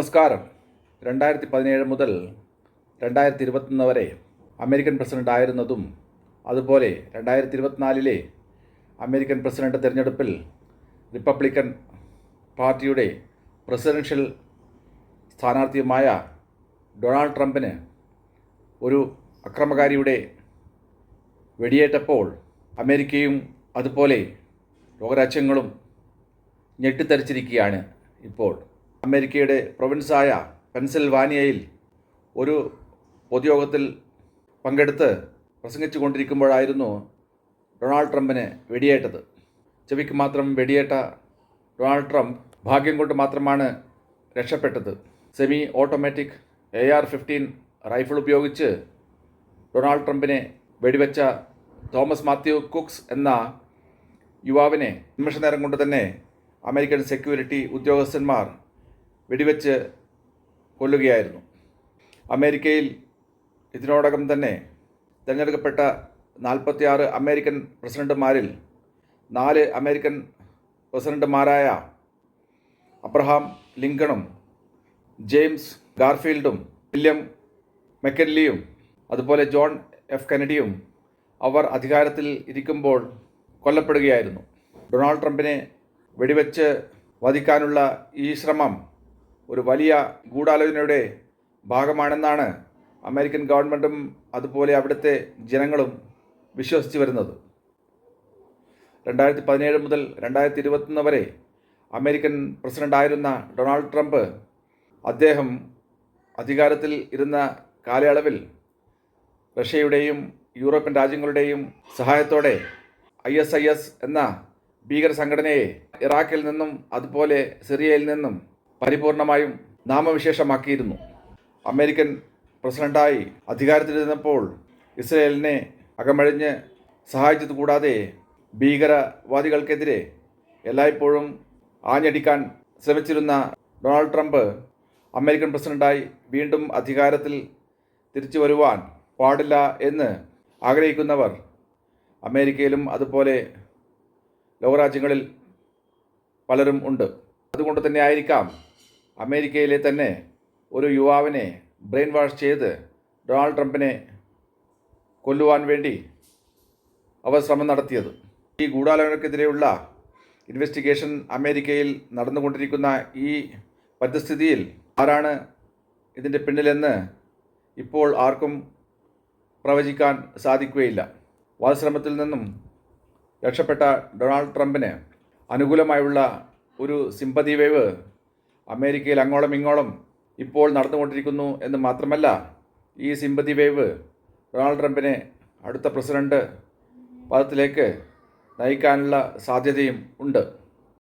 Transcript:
നമസ്കാരം. രണ്ടായിരത്തി പതിനേഴ് മുതൽ രണ്ടായിരത്തി ഇരുപത്തൊന്ന് വരെ അമേരിക്കൻ പ്രസിഡന്റ് ആയിരുന്നതും അതുപോലെ രണ്ടായിരത്തി ഇരുപത്തിനാലിലെ അമേരിക്കൻ പ്രസിഡന്റ് തിരഞ്ഞെടുപ്പിൽ റിപ്പബ്ലിക്കൻ പാർട്ടിയുടെ പ്രസിഡൻഷ്യൽ സ്ഥാനാർത്ഥിയുമായ ഡൊണാൾഡ് ട്രംപിന് ഒരു അക്രമകാരിയുടെ വെടിയേറ്റപ്പോൾ അമേരിക്കയും അതുപോലെ ലോകരാജ്യങ്ങളും ഞെട്ടിത്തരിച്ചിരിക്കുകയാണ് ഇപ്പോൾ. അമേരിക്കയുടെ പ്രൊവിൻസായ പെൻസിൽവാനിയയിൽ ഒരു പൊതുയോഗത്തിൽ പങ്കെടുത്ത് പ്രസംഗിച്ചു കൊണ്ടിരിക്കുമ്പോഴായിരുന്നു ഡൊണാൾഡ് ട്രംപിന് വെടിയേറ്റത്. ചെവിക്ക് മാത്രം വെടിയേറ്റ ഡൊണാൾഡ് ട്രംപ് ഭാഗ്യം കൊണ്ട് മാത്രമാണ് രക്ഷപ്പെട്ടത്. Semi automatic A R fifteen rifle ഉപയോഗിച്ച് ഡൊണാൾഡ് ട്രംപിനെ വെടിവെച്ച തോമസ് മാത്യു കുക്സ് എന്ന യുവാവിനെ നിമിഷ നേരം കൊണ്ട് തന്നെ അമേരിക്കൻ സെക്യൂരിറ്റി ഉദ്യോഗസ്ഥന്മാർ വെടിവെച്ച് കൊല്ലുകയായിരുന്നു. അമേരിക്കയിൽ ഇതിനോടകം തന്നെ തിരഞ്ഞെടുക്കപ്പെട്ട നാൽപ്പത്തിയാറ് അമേരിക്കൻ പ്രസിഡന്റുമാരിൽ നാല് അമേരിക്കൻ പ്രസിഡന്റുമാരായ അബ്രഹാം ലിങ്കണും ജെയിംസ് ഗാർഫീൽഡും വില്യം മെക്കൻലിയും അതുപോലെ ജോൺ എഫ് കെനഡിയും അവർ അധികാരത്തിൽ ഇരിക്കുമ്പോൾ കൊല്ലപ്പെടുകയായിരുന്നു. ഡൊണാൾഡ് ട്രംപിനെ വെടിവെച്ച് വധിക്കാനുള്ള ഈ ശ്രമം ഒരു വലിയ ഗൂഢാലോചനയുടെ ഭാഗമാണെന്നാണ് അമേരിക്കൻ ഗവൺമെന്റും അതുപോലെ അവിടുത്തെ ജനങ്ങളും വിശ്വസിച്ച് വരുന്നത്. രണ്ടായിരത്തി പതിനേഴ് മുതൽ രണ്ടായിരത്തി ഇരുപത്തൊന്ന് വരെ അമേരിക്കൻ പ്രസിഡന്റായിരുന്ന ഡൊണാൾഡ് ട്രംപ് അദ്ദേഹം അധികാരത്തിൽ ഇരുന്ന കാലയളവിൽ റഷ്യയുടെയും യൂറോപ്യൻ രാജ്യങ്ങളുടെയും സഹായത്തോടെ ഐ എസ് ഐ എസ് എന്ന ഭീകര സംഘടനയെ ഇറാഖിൽ നിന്നും അതുപോലെ സിറിയയിൽ നിന്നും പരിപൂർണമായും നാമവിശേഷമാക്കിയിരുന്നു. അമേരിക്കൻ പ്രസിഡന്റായി അധികാരത്തിലിരുന്നപ്പോൾ ഇസ്രയേലിനെ അകമഴിഞ്ഞ് സഹായിച്ചത് കൂടാതെ ഭീകരവാദികൾക്കെതിരെ എല്ലായ്പ്പോഴും ആഞ്ഞടിക്കാൻ ശ്രമിച്ചിരുന്ന ഡൊണാൾഡ് ട്രംപ് അമേരിക്കൻ പ്രസിഡന്റായി വീണ്ടും അധികാരത്തിൽ തിരിച്ചു വരുവാൻ പാടില്ല എന്ന് ആഗ്രഹിക്കുന്നവർ അമേരിക്കയിലും അതുപോലെ ലോകരാജ്യങ്ങളിൽ പലരും ഉണ്ട്. അതുകൊണ്ട് തന്നെ ആയിരിക്കാം അമേരിക്കയിലെ തന്നെ ഒരു യുവാവിനെ ബ്രെയിൻ വാഷ് ചെയ്ത് ഡൊണാൾഡ് ട്രംപിനെ കൊല്ലുവാൻ വേണ്ടി അവർ ശ്രമം നടത്തിയത്. ഈ ഗൂഢാലോചനക്കെതിരെയുള്ള ഇൻവെസ്റ്റിഗേഷൻ അമേരിക്കയിൽ നടന്നുകൊണ്ടിരിക്കുന്ന ഈ പരിസ്ഥിതിയിൽ ആരാണ് ഇതിന്റെ പിന്നിലെന്ന് ഇപ്പോൾ ആർക്കും പ്രവചിക്കാൻ സാധിക്കുകയില്ല. വാദശ്രമത്തിൽ നിന്നും രക്ഷപ്പെട്ട ഡൊണാൾഡ് ട്രംപിന് അനുകൂലമായുള്ള ഒരു സിമ്പതി വേവ് അമേരിക്കയിൽ അങ്ങോളം ഇങ്ങോളം ഇപ്പോൾ നടന്നുകൊണ്ടിരിക്കുന്നു എന്ന് മാത്രമല്ല ഈ സിമ്പതി വേവ് ഡൊണാൾഡ് ട്രംപിനെ അടുത്ത പ്രസിഡന്റ് പദത്തിലേക്ക് നയിക്കാനുള്ള സാധ്യതയും ഉണ്ട്.